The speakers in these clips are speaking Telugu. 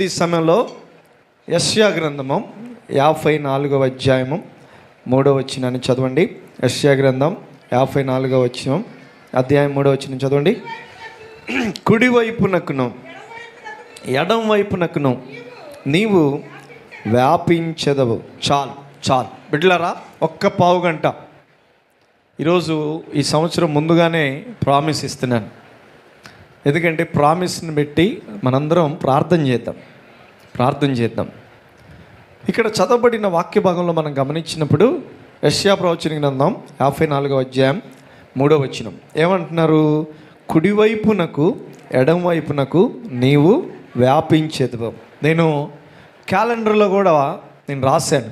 ఈ సమయంలో యశ్యా గ్రంథము యాభై నాలుగవ అధ్యాయము మూడవ వచ్చినాన్ని చదవండి. యశ్యా గ్రంథం యాభై నాలుగవ వచ్చిన అధ్యాయం మూడవ వచ్చిన చదవండి. కుడివైపునకును ఎడం వైపునకును నీవు వ్యాపించదవు. చాలు చాలు. బిడ్లరా ఒక్క పావు గంట. ఈరోజు ఈ సంవత్సరం ముందుగానే ప్రామిస్ ఇస్తున్నాను. ఎందుకంటే ప్రామిస్ని పెట్టి మనందరం ప్రార్థన చేద్దాం. ప్రార్థన చేద్దాం. ఇక్కడ చదవబడిన వాక్య భాగంలో మనం గమనించినప్పుడు యశ్యా ప్రవచన గ్రంథం యాభై నాలుగవ అధ్యాయం మూడో వచనం. ఏమంటున్నారు? కుడివైపునకు ఎడంవైపునకు నీవు వ్యాపించేది నేను క్యాలెండర్లో కూడా నేను రాశాను.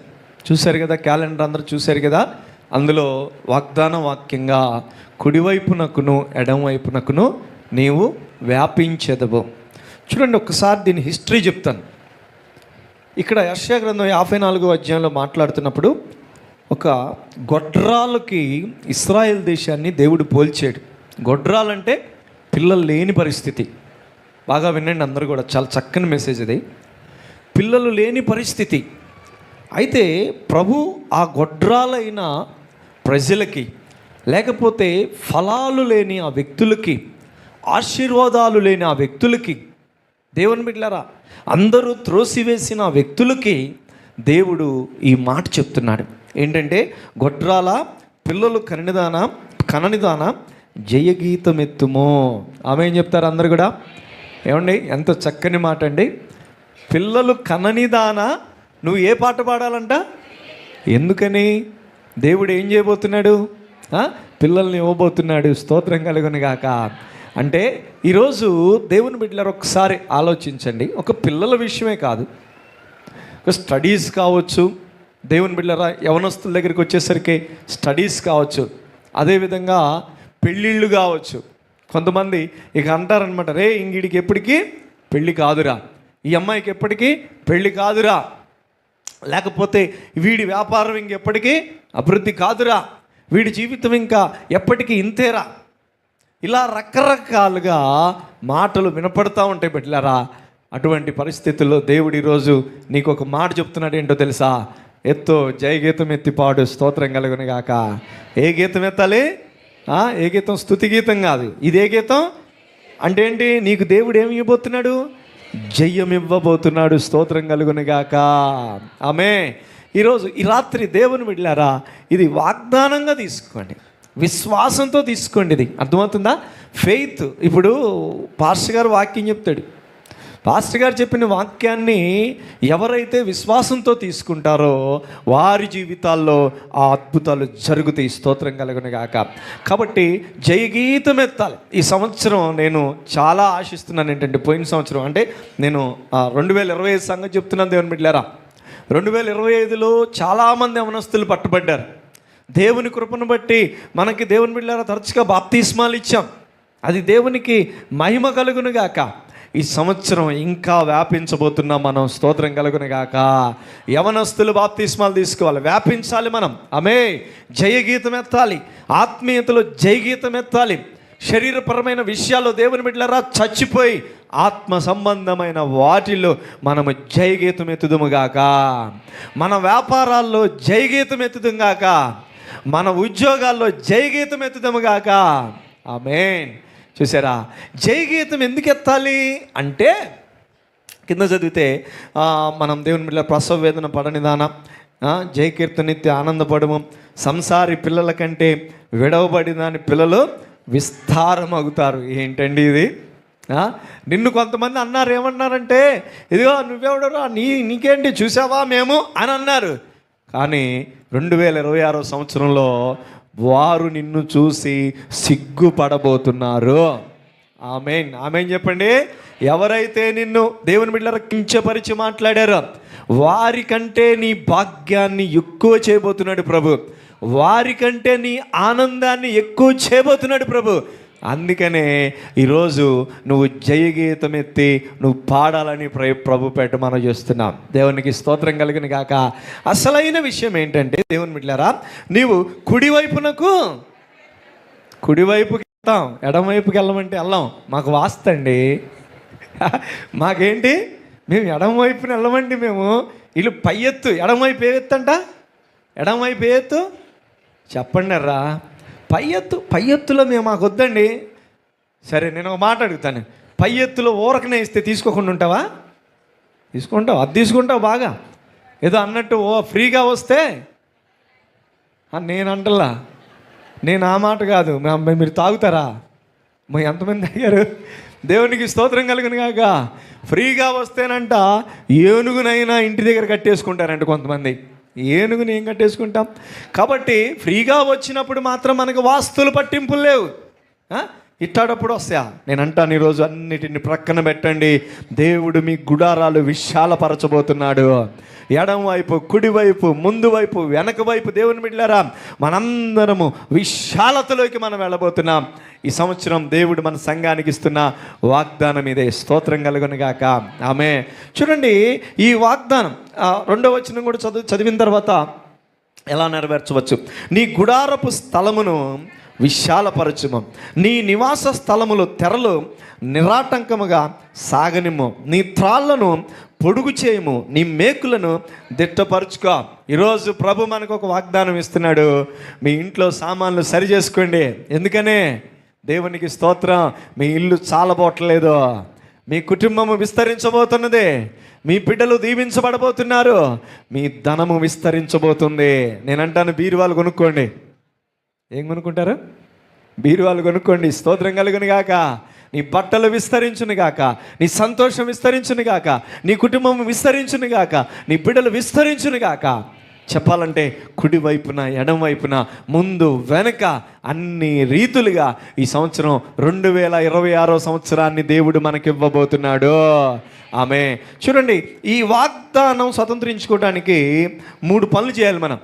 చూశారు కదా క్యాలెండర్ అందరూ చూశారు కదా? అందులో వాగ్దాన వాక్యంగా కుడివైపునకును ఎడంవైపునకును నీవు వ్యాపించదవు. చూడండి ఒకసారి దీని హిస్టరీ చెప్తాను. ఇక్కడ యర్షా గ్రంథం యాభై నాలుగో అధ్యాయంలో మాట్లాడుతున్నప్పుడు ఒక గొడ్రాలకి ఇస్రాయెల్ దేశాన్ని దేవుడు పోల్చాడు. గొడ్రాలంటే పిల్లలు లేని పరిస్థితి. బాగా వినండి అందరూ కూడా చాలా చక్కని మెసేజ్ ఇది. పిల్లలు లేని పరిస్థితి. అయితే ప్రభు ఆ గొడ్రాలైన ప్రజలకి లేకపోతే ఫలాలు లేని ఆ వ్యక్తులకి ఆశీర్వాదాలు లేని ఆ వ్యక్తులకి దేవుని బిడ్డలారా అందరూ త్రోసివేసిన వ్యక్తులకి దేవుడు ఈ మాట చెప్తున్నాడు. ఏంటంటే గొడ్రాల పిల్లలు కనిదాన కననిదాన జయగీతం ఎత్తుమో ఆమె ఏం చెప్తారు అందరు కూడా? ఏమండి ఎంత చక్కని మాట అండి. పిల్లలు కననిదాన నువ్వు ఏ పాట పాడాలంట? ఎందుకని? దేవుడు ఏం చేయబోతున్నాడు? పిల్లల్ని ఇవ్వబోతున్నాడు స్తోత్రం కలుగును గాక. అంటే ఈరోజు దేవుని బిడ్డలారు ఒకసారి ఆలోచించండి. ఒక పిల్లల విషయమే కాదు. ఒక స్టడీస్ కావచ్చు. దేవుని బిడ్డలారా యవనస్తుల దగ్గరికి వచ్చేసరికి స్టడీస్ కావచ్చు. అదేవిధంగా పెళ్ళిళ్ళు కావచ్చు. కొంతమంది ఇక అంటారనమాట రే ఇంగిడికి ఎప్పటికీ పెళ్ళి కాదురా. ఈ అమ్మాయికి ఎప్పటికీ పెళ్ళి కాదురా. లేకపోతే వీడి వ్యాపారం ఇంకెప్పటికీ అభివృద్ధి కాదురా. వీడి జీవితం ఇంకా ఎప్పటికీ ఇంతేరా. ఇలా రకరకాలుగా మాటలు వినపడతా ఉంటాయి బిడ్డలారా. అటువంటి పరిస్థితుల్లో దేవుడు ఈరోజు నీకు ఒక మాట చెప్తున్నాడు ఏంటో తెలుసా? ఎత్తో జయ గీతం ఎత్తి పాడు స్తోత్రం కలుగును గాక. ఏ గీతం ఎత్తాలి? ఏ గీతం? స్థుతి గీతం కాదు. ఇదే గీతం? అంటే ఏంటి? నీకు దేవుడు ఏమి ఇవ్వబోతున్నాడు? జయం ఇవ్వబోతున్నాడు స్తోత్రం కలుగును గాక. ఆమె ఈరోజు ఈ రాత్రి దేవుని వెళ్ళారా ఇది వాగ్దానంగా తీసుకోండి. విశ్వాసంతో తీసుకోండి ఇది. అర్థమవుతుందా? ఫెయిత్ ఇప్పుడు పాస్టర్ గారు వాక్యం చెప్తాడు. పాస్టర్ గారు చెప్పిన వాక్యాన్ని ఎవరైతే విశ్వాసంతో తీసుకుంటారో వారి జీవితాల్లో ఆ అద్భుతాలు జరుగుతాయి. స్తోత్రం కలుగునగాక కాబట్టి జయగీతం ఎత్తాలి. ఈ సంవత్సరం నేను చాలా ఆశిస్తున్నాను ఏంటంటే పోయిన సంవత్సరం అంటే నేను రెండు వేల ఇరవై ఐదు సంగతి చెప్తున్నాను దేవుని బిడ్డారా రెండు వేల ఇరవై ఐదులో చాలామంది అమనస్తులు పట్టుబడ్డారు. దేవుని కృపను బట్టి మనకి దేవుని బిడ్డారా తరచుగా బాప్తిస్మాలు ఇచ్చాం. అది దేవునికి మహిమ కలుగునుగాక. ఈ సంవత్సరం ఇంకా వ్యాపించబోతున్నాం మనం స్తోత్రం కలుగునుగాక. యవనస్తులు బాప్తిస్మాలు తీసుకోవాలి. వ్యాపించాలి మనం. ఆమె జయగీతం ఎత్తాలి. ఆత్మీయతలో జయగీతం ఎత్తాలి. శరీరపరమైన విషయాల్లో దేవుని బిడ్డలరా చచ్చిపోయి ఆత్మ సంబంధమైన వాటిలో మనము జయగీతం ఎత్తుదుముగాక. మన వ్యాపారాల్లో జయగీతం ఎత్తుదుగాక మన ఉద్యోగాల్లో జయగీతం ఎత్తుదముగాక ఆమెన్. చూసారా? జయగీతం ఎందుకు ఎత్తాలి అంటే కింద చదివితే మనం దేవుని బిడ్డ ప్రసవ వేదన పడనిదాన జయకీర్తనిత్య ఆనందపడము సంసారి పిల్లల కంటే విడవబడిన దాని పిల్లలు విస్తారమవుతారు ఏంటండి ఇది? నిన్ను కొంతమంది అన్నారు ఏమన్నారంటే ఇదిగో నువ్వెవడరా? నీ నీకేంటి చూసావా మేము? అని అన్నారు. కానీ రెండు వేల ఇరవై ఆరో సంవత్సరంలో వారు నిన్ను చూసి సిగ్గుపడబోతున్నారు. ఆమెన్. ఆమెన్ చెప్పండి. ఎవరైతే నిన్ను దేవుని బిడ్డల కించపరిచి మాట్లాడారో వారికంటే నీ భాగ్యాన్ని ఎక్కువ చేయబోతున్నాడు ప్రభు. వారికంటే నీ ఆనందాన్ని ఎక్కువ చేయబోతున్నాడు ప్రభు. అందుకనే ఈరోజు నువ్వు జయగీతం ఎత్తి నువ్వు పాడాలని ప్ర ప్రభు పెట్ట మనం చేస్తున్నాం. దేవునికి స్తోత్రం కలిగిన కాక అసలైన విషయం ఏంటంటే దేవుని మిట్లారా నీవు కుడివైపునకు కుడివైపుకి వెళ్తాం. ఎడమవైపుకి వెళ్ళమంటే వెళ్ళాం. మాకు వాస్తండి మాకేంటి? మేము ఎడమవైపున వెళ్ళమండి మేము. వీళ్ళు పై ఎత్తు. ఎడమవైపు ఏ ఎత్తు అంట? ఏ ఎత్తు? చెప్పండి రా పై ఎత్తు పై ఎత్తులో మేము మాకు వద్దండి. సరే నేను ఒక మాట అడుగుతాను. పై ఎత్తులో ఊరకనే ఇస్తే తీసుకోకుండా ఉంటావా? తీసుకుంటావు అది తీసుకుంటావు బాగా. ఏదో అన్నట్టు ఓ ఫ్రీగా వస్తే నేను అంటలా. నేను ఆ మాట కాదు. మీరు తాగుతారా? మా ఎంతమంది తాగారు దేవునికి స్తోత్రం కలిగిన కాక ఫ్రీగా వస్తేనంట ఏనుగునైనా ఇంటి దగ్గర కట్టేసుకుంటారంట కొంతమంది. ఏనుగుని ఏం కట్టేసుకుంటాం? కాబట్టి ఫ్రీగా వచ్చినప్పుడు మాత్రం మనకు వాస్తులు పట్టింపులు లేవు. ఇట్టాడప్పుడు వస్తా. నేను అంటాను ఈరోజు అన్నిటిని ప్రక్కన పెట్టండి. దేవుడు మీ గుడారాలు విశాలపరచబోతున్నాడు. ఎడంవైపు కుడివైపు ముందు వైపు వెనక వైపు దేవుని బిడ్డారా మనందరము విశాలతలోకి మనం వెళ్ళబోతున్నాం. ఈ సంవత్సరం దేవుడు మన సంఘానికి ఇస్తున్న వాగ్దానం ఇదే. స్తోత్రం కలుగును గాక. ఆమె. చూడండి ఈ వాగ్దానం రెండో వచనం కూడా చదువు చదివిన తర్వాత ఎలా నెరవేర్చవచ్చు? నీ గుడారపు స్థలమును విశాలపరచుము. నీ నివాస స్థలములు తెరలు నిరాటంకముగా సాగనిమ్ము. నీ త్రాళ్ళను పొడుగు చేయము. నీ మేకులను దిట్టపరుచుకో. ఈరోజు ప్రభు మనకు ఒక వాగ్దానం ఇస్తున్నాడు. మీ ఇంట్లో సామాన్లు సరి చేసుకోండి. ఎందుకనే? దేవునికి స్తోత్రం. మీ ఇల్లు చాలబోట్లేదు. మీ కుటుంబము విస్తరించబోతున్నది. మీ బిడ్డలు దీవించబడబోతున్నారు. మీ ధనము విస్తరించబోతుంది. నేనంటాను బీరువాలు కొనుక్కోండి. ఏం కొనుక్కుంటారు బీరువాలు కొనుక్కోండి స్తోత్రం కలుగును గాక. నీ బట్టలు విస్తరించును గాక. నీ సంతోషం విస్తరించును గాక. నీ కుటుంబం విస్తరించును గాక. నీ బిడ్డలు విస్తరించును గాక. చెప్పాలంటే కుడివైపున ఎడంవైపున ముందు వెనక అన్ని రీతులుగా ఈ సంవత్సరం రెండు వేల ఇరవై ఆరో సంవత్సరాన్ని దేవుడు మనకి ఇవ్వబోతున్నాడు ఆమె చూడండి ఈ వాగ్దానం స్వతంత్రించుకోవడానికి మూడు పనులు చేయాలి మనం.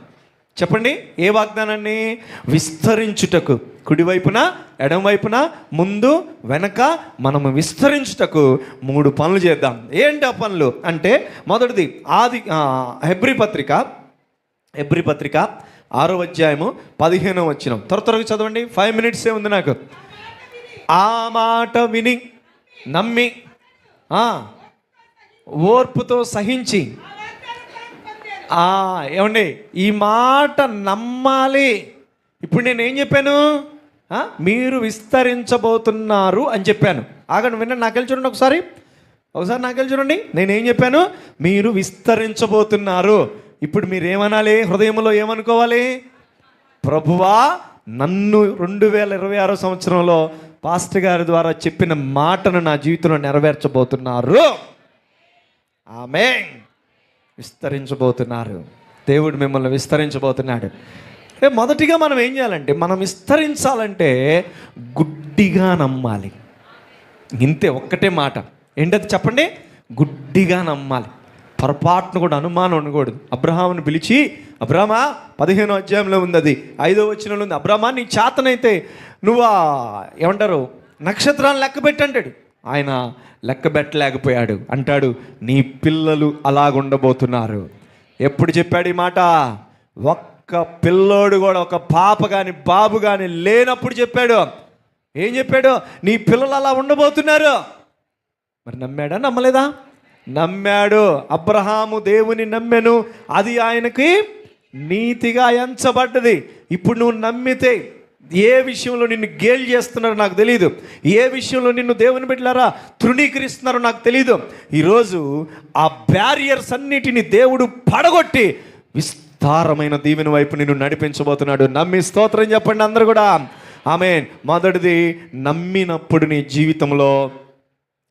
చెప్పండి ఏ వాగ్దానాన్ని విస్తరించుటకు? కుడివైపున ఎడమవైపున ముందు వెనక మనము విస్తరించుటకు మూడు పనులు చేద్దాం. ఏంటి ఆ పనులు? అంటే మొదటిది ఆది హెబ్రి హెబ్రీ పత్రిక. హెబ్రీ పత్రిక ఆరో అధ్యాయము పదిహేనో వచ్చిన త్వర త్వరగా చదవండి. ఫైవ్ మినిట్సే ఉంది నాకు? ఆ మాట విని నమ్మి ఓర్పుతో సహించి ఏమండి ఈ మాట నమ్మాలి. ఇప్పుడు నేను ఏం చెప్పాను? మీరు విస్తరించబోతున్నారు అని చెప్పాను. ఆగండి వినండి నాకెళ్ళి చూడండి ఒకసారి. ఒకసారి నాకెళ్ళి చూడండి. నేనేం చెప్పాను? మీరు విస్తరించబోతున్నారు. ఇప్పుడు మీరు ఏమనాలి? హృదయంలో ఏమనుకోవాలి? ప్రభువా నన్ను రెండు వేల ఇరవై ఆరో సంవత్సరంలో పాస్టర్ గారి ద్వారా చెప్పిన మాటను నా జీవితంలో నెరవేర్చబోతున్నారు. ఆమె విస్తరించబోతున్నారు. దేవుడు మిమ్మల్ని విస్తరించబోతున్నాడు. అంటే మొదటిగా మనం ఏం చేయాలంటే మనం విస్తరించాలంటే గుడ్డిగా నమ్మాలి. ఇంతే ఒక్కటే మాట. ఏంటది చెప్పండి? గుడ్డిగా నమ్మాలి. పొరపాటును కూడా అనుమానం ఉండకూడదు. అబ్రహాముని పిలిచి అబ్రహమా పదిహేనో అధ్యాయంలో ఉంది అది ఐదో వచ్చినలో ఉంది. అబ్రహమా నీ చేతనైతే నువ్వు ఏమంటారు నక్షత్రాలను లెక్క పెట్టంటాడు. ఆయన లెక్క పెట్టలేకపోయాడు. అంటాడు నీ పిల్లలు అలాగుండబోతున్నారు. ఎప్పుడు చెప్పాడు ఈ మాట? ఒక్క పిల్లోడు కూడా ఒక పాప కానీ బాబు కానీ లేనప్పుడు చెప్పాడు. ఏం చెప్పాడు? నీ పిల్లలు అలా ఉండబోతున్నారు. మరి నమ్మాడా? నమ్మలేదా? నమ్మాడు. అబ్రహాము దేవుని నమ్మెను. అది ఆయనకి నీతిగా ఎంచబడ్డది. ఇప్పుడు నువ్వు నమ్మితే ఏ విషయంలో నిన్ను గేల్ చేస్తున్నారో నాకు తెలియదు ఏ విషయంలో నిన్ను దేవుని బిడ్డలారా తృణీకరిస్తున్నారో నాకు తెలియదు ఈరోజు ఆ బ్యారియర్స్ అన్నిటిని దేవుడు పడగొట్టి విస్తారమైన దీవెన వైపు నిన్ను నడిపించబోతున్నాడు. నమ్మి స్తోత్రం చెప్పండి అందరు కూడా. ఆమె మొదటిది నమ్మినప్పుడు నీ జీవితంలో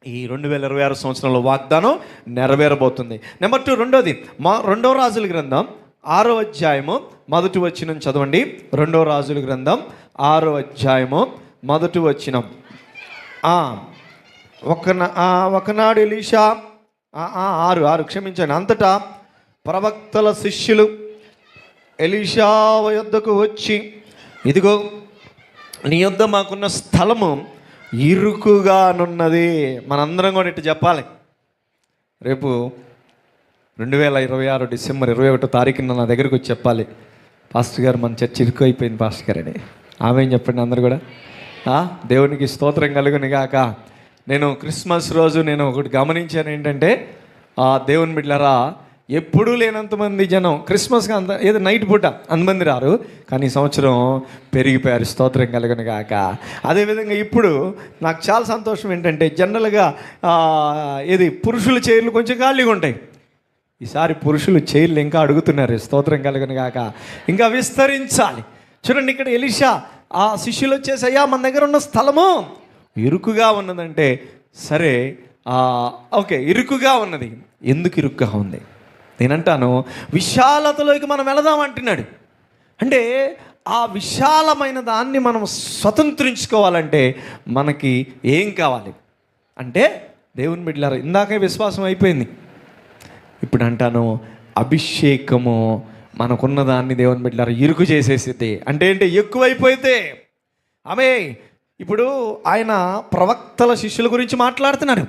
ఈ రెండు వేల ఇరవై ఆరు సంవత్సరంలో వాగ్దానం నెరవేరబోతుంది. నెంబర్ టూ రెండోది మా రెండవ రాజుల గ్రంథం ఆరో అధ్యాయము మొదటి వచ్చినం చదవండి. రెండవ రాజుల గ్రంథం ఆరో అధ్యాయము మొదటి వచ్చినం ఒకనా ఒక నా- ఒకనాడు ఎలీషా ఆరు ఆరు క్షమించండి. అంతటా ప్రవక్తల శిష్యులు ఎలీషా యొద్దకు వచ్చి ఇదిగో నీ యొద్ద మాకున్న స్థలము ఇరుకుగానున్నది. మనందరం కూడా ఇటు చెప్పాలి. రేపు రెండు వేల ఇరవై ఆరు డిసెంబర్ ఇరవై ఒకటో తారీఖున నా దగ్గరకు వచ్చి చెప్పాలి. పాస్టర్ గారు మన చర్చ ఇరుకు అయిపోయింది పాస్టర్ గారు అని ఆమె ఏం చెప్పండి అందరు కూడా? దేవునికి స్తోత్రం కలుగుని గాక. నేను క్రిస్మస్ రోజు నేను ఒకటి గమనించాను ఏంటంటే ఆ దేవుని బిడ్డలారా ఎప్పుడూ లేనంతమంది జనం క్రిస్మస్కి అంత ఏదో నైట్ పూట అంతమంది రారు కానీ ఈ సంవత్సరం పెరిగిపోయారు స్తోత్రం కలగను కాక అదేవిధంగా ఇప్పుడు నాకు చాలా సంతోషం ఏంటంటే జనరల్గా ఇది పురుషుల చైర్లు కొంచెం ఖాళీగా ఉంటాయి. ఈసారి పురుషులు చైర్లు ఇంకా అడుగుతున్నారు. స్తోత్రం కలుగును కాక ఇంకా విస్తరించాలి. చూడండి ఇక్కడ ఎలిషా ఆ శిష్యులు వచ్చేసి అయ్యా మన దగ్గర ఉన్న స్థలము ఇరుకుగా ఉన్నదంటే సరే ఓకే ఇరుకుగా ఉన్నది. ఎందుకు ఇరుకుగా ఉంది? నేనంటాను విశాలతలోకి మనం వెళదాం అంటున్నాడు. అంటే ఆ విశాలమైన దాన్ని మనం స్వతంత్రించుకోవాలంటే మనకి ఏం కావాలి? అంటే దేవుని బిడ్డలారా ఇందాకే విశ్వాసం అయిపోయింది. ఇప్పుడు అంటాను అభిషేకము మనకున్న దాన్ని దేవుని బిడ్డలారా ఇరుకు చేసేసింది అంటే ఏంటి? ఎక్కువైపోతే ఆమె ఇప్పుడు ఆయన ప్రవక్తల శిష్యుల గురించి మాట్లాడుతున్నాడు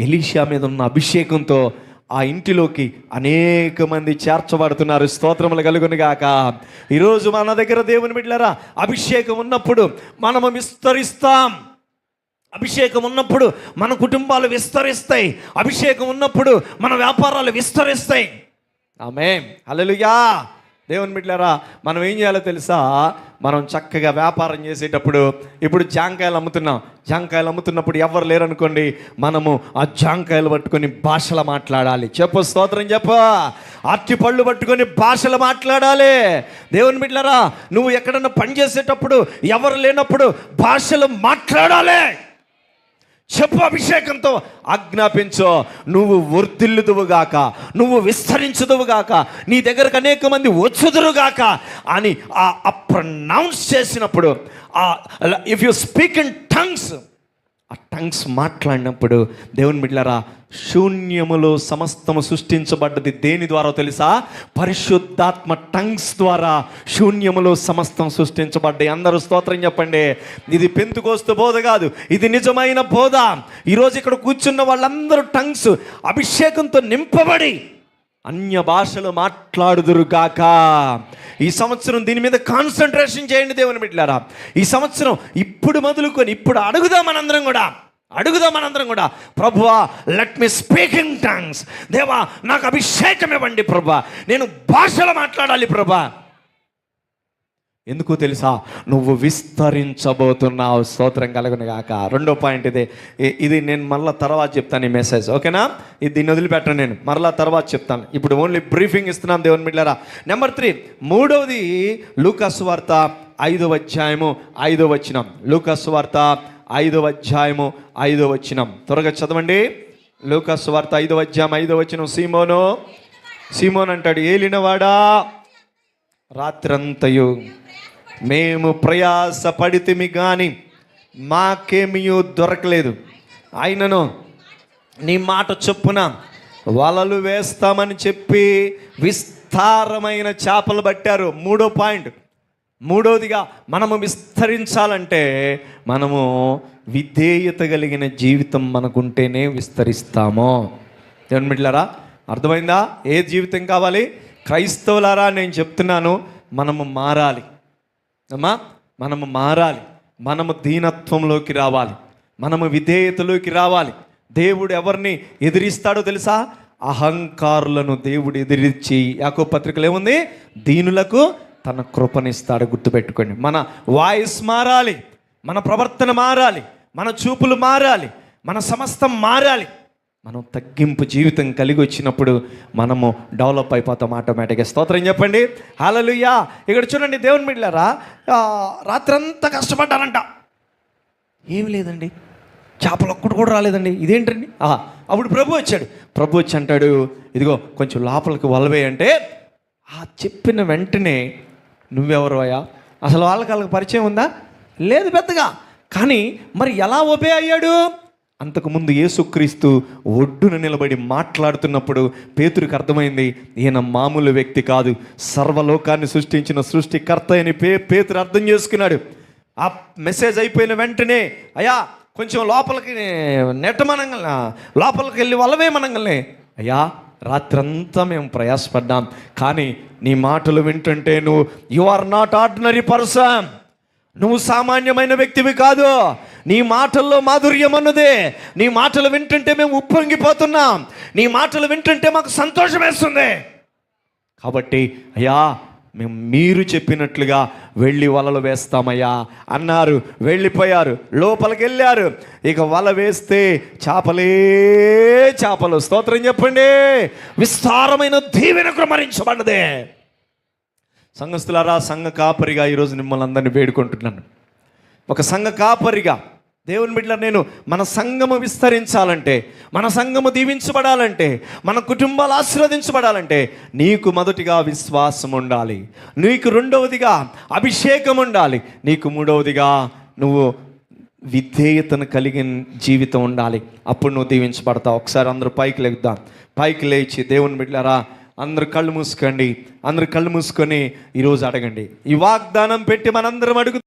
ఎలీషా మీద ఉన్న అభిషేకంతో ఆ ఇంటిలోకి అనేక మంది చేర్చబడుతున్నారు. స్తోత్రములు కలుగును గాక. ఈరోజు మన దగ్గర దేవుని బిడ్డారా అభిషేకం ఉన్నప్పుడు మనము విస్తరిస్తాం. అభిషేకం ఉన్నప్పుడు మన కుటుంబాలు విస్తరిస్తాయి. అభిషేకం ఉన్నప్పుడు మన వ్యాపారాలు విస్తరిస్తాయి. ఆమె హల్లెలూయా. దేవుని బిడ్డారా మనం ఏం చేయాలో తెలుసా? మనం చక్కగా వ్యాపారం చేసేటప్పుడు ఇప్పుడు జాంకాయలు అమ్ముతున్నాం. జాంకాయలు అమ్ముతున్నప్పుడు ఎవరు లేరనుకోండి మనము ఆ జాంకాయలు పట్టుకొని భాషలు మాట్లాడాలి. చెప్పు స్తోత్రం చెప్పు. అట్టి పళ్ళు పట్టుకొని భాషలు మాట్లాడాలి. దేవుని బిడ్డలారా నువ్వు ఎక్కడన్నా పని చేసేటప్పుడు ఎవరు లేనప్పుడు భాషలు మాట్లాడాలి. చెప్పు అభిషేకంతో ఆజ్ఞాపించో. నువ్వు వర్ధిల్లుదువుగాక నువ్వు విస్తరించుదువుగాక నీ దగ్గరకు అనేక మంది వచ్చుదురుగాక అని ఆ ప్రొనౌన్స్ చేసినప్పుడు if you speak in tongues ఆ టంగ్స్ మాట్లాడినప్పుడు దేవుని బిడ్డలారా శూన్యములో సమస్తము సృష్టించబడ్డది. దేని ద్వారా తెలుసా? పరిశుద్ధాత్మ టంగ్స్ ద్వారా శూన్యములో సమస్తం సృష్టించబడ్డాయి. అందరూ స్తోత్రం చెప్పండి. ఇది పెంతుకోస్తు బోధ కాదు. ఇది నిజమైన బోధ. ఈరోజు ఇక్కడ కూర్చున్న వాళ్ళందరూ టంగ్స్ అభిషేకంతో నింపబడి అన్య భాషలు మాట్లాడుదురుగాక ఈ సంవత్సరం దీని మీద కాన్సన్ట్రేషన్ చేయండి దేవుని బిడ్డారా ఈ సంవత్సరం ఇప్పుడు మొదలుకొని ఇప్పుడు అడుగుదాం మనందరం కూడా. అడుగుదాం మనందరం కూడా. ప్రభువా let me speaking in tongues దేవా నాకు అభిషేకం ఇవ్వండి ప్రభా నేను భాషలో మాట్లాడాలి ప్రభా ఎందుకు తెలుసా? నువ్వు విస్తరించబోతున్నావు స్తోత్రం కలగను కాక రెండో పాయింట్ ఇదే. ఇది నేను మళ్ళీ తర్వాత చెప్తాను ఈ మెసేజ్ ఓకేనా? ఇది దీన్ని వదిలిపెట్టను నేను. మరలా తర్వాత చెప్తాను. ఇప్పుడు ఓన్లీ బ్రీఫింగ్ ఇస్తున్నాను దేవుని బిడ్డారా నెంబర్ త్రీ మూడవది లూకస్ వార్త ఐదవ అధ్యాయము ఐదో వచ్చినాం లూకస్ వార్త ఐదవ అధ్యాయము ఐదో వచ్చినం త్వరగా చదవండి. లూకస్ వార్త ఐదవ అధ్యాయం ఐదో వచనం. సీమోను సీమోన్ అంటాడు ఏలినవాడా? రాత్రంతయు మేము ప్రయాస పడితిమి కానీ మాకేమీ దొరకలేదు. ఆయనను నీ మాట చొప్పున వలలు వేస్తామని చెప్పి విస్తారమైన చేపలు పట్టారు. మూడో పాయింట్. మూడోదిగా మనము విస్తరించాలంటే మనము విధేయత కలిగిన జీవితం మనకుంటేనే విస్తరిస్తాము. దేవుని బిడ్డలారా అర్థమైందా? ఏ జీవితం కావాలి? క్రైస్తవులారా నేను చెప్తున్నాను మనము మారాలి. అమ్మా మనము మారాలి. మనము దీనత్వంలోకి రావాలి. మనము విధేయతలోకి రావాలి. దేవుడు ఎవరిని ఎదిరిస్తాడో తెలుసా? అహంకారులను దేవుడు ఎదిరించి. యాకో పత్రికలు ఏముంది? దీనులకు తన కృపనిస్తాడు గుర్తుపెట్టుకోండి. మన వాయిస్ మారాలి మన ప్రవర్తన మారాలి మన చూపులు మారాలి మన సమస్తం మారాలి. మనం తగ్గింపు జీవితం కలిగి వచ్చినప్పుడు మనము డెవలప్ అయిపోతాం ఆటోమేటిక్గా. స్తోత్రం చెప్పండి. హాలలుయ్యా ఇక్కడ చూడండి దేవుని మిడ్లారా రాత్రంతా కష్టపడ్డారంట. ఏమి లేదండి. చేపలు ఒక్కటి కూడా రాలేదండి. ఇదేంటండి? ఆహా, అప్పుడు ప్రభు వచ్చాడు. ప్రభు వచ్చి అంటాడు ఇదిగో కొంచెం లోపలికి వలవే అంటే ఆ చెప్పిన వెంటనే నువ్వెవరు అయ్యా? అసలు వాళ్ళకి వాళ్ళకి పరిచయం ఉందా? లేదు పెద్దగా. కానీ మరి ఎలా ఒబే అయ్యాడు? అంతకుముందు యేసుక్రీస్తు ఒడ్డున నిలబడి మాట్లాడుతున్నప్పుడు పేతురికి అర్థమైంది ఈయన మామూలు వ్యక్తి కాదు. సర్వలోకాన్ని సృష్టించిన సృష్టికర్త అని పే పేతురు అర్థం చేసుకున్నాడు. ఆ మెసేజ్ అయిపోయిన వెంటనే అయ్యా కొంచెం లోపలికి నెట్టమనంగలే లోపలికి వెళ్ళి వలవేమనంగలే అయ్యా రాత్రంతా మేము ప్రయాసపడ్డాం. కానీ నీ మాటలు వింటుంటే నువ్వు you are not ordinary person నువ్వు సామాన్యమైన వ్యక్తివి కాదు. నీ మాటల్లో మాధుర్యం అన్నదే. నీ మాటలు వింటుంటే మేము ఉప్పొంగిపోతున్నాం. నీ మాటలు వింటుంటే మాకు సంతోషం వేస్తుంది కాబట్టి అయ్యా మేము మీరు చెప్పినట్లుగా వెళ్ళి వలలు వేస్తామయ్యా అన్నారు. వెళ్ళిపోయారు. లోపలికి వెళ్ళారు ఇక వల వేస్తే చేపలే చేపలు. స్తోత్రం చెప్పండి. విస్తారమైన దీవెన కుమరించబడ్డదే. సంఘస్థులారా సంఘ కాపరిగా ఈరోజు మిమ్మల్ని అందరినీ వేడుకుంటున్నాను. ఒక సంఘ కాపరిగా దేవుని బిడ్డ నేను మన సంఘము విస్తరించాలంటే మన సంఘము దీవించబడాలంటే మన కుటుంబాలు ఆశీర్వదించబడాలంటే నీకు మొదటిగా విశ్వాసం ఉండాలి. నీకు రెండవదిగా అభిషేకం ఉండాలి. నీకు మూడవదిగా నువ్వు విధేయతను కలిగిన జీవితం ఉండాలి. అప్పుడు నువ్వు దీవించబడతావు. ఒకసారి అందరూ పైకి లేద్దాం. పైకి లేచి దేవుని బిడ్డారా అందరు కళ్ళు మూసుకోండి. అందరు కళ్ళు మూసుకొని ఈరోజు అడగండి. ఈ వాగ్దానం పెట్టి మనందరం అడుగు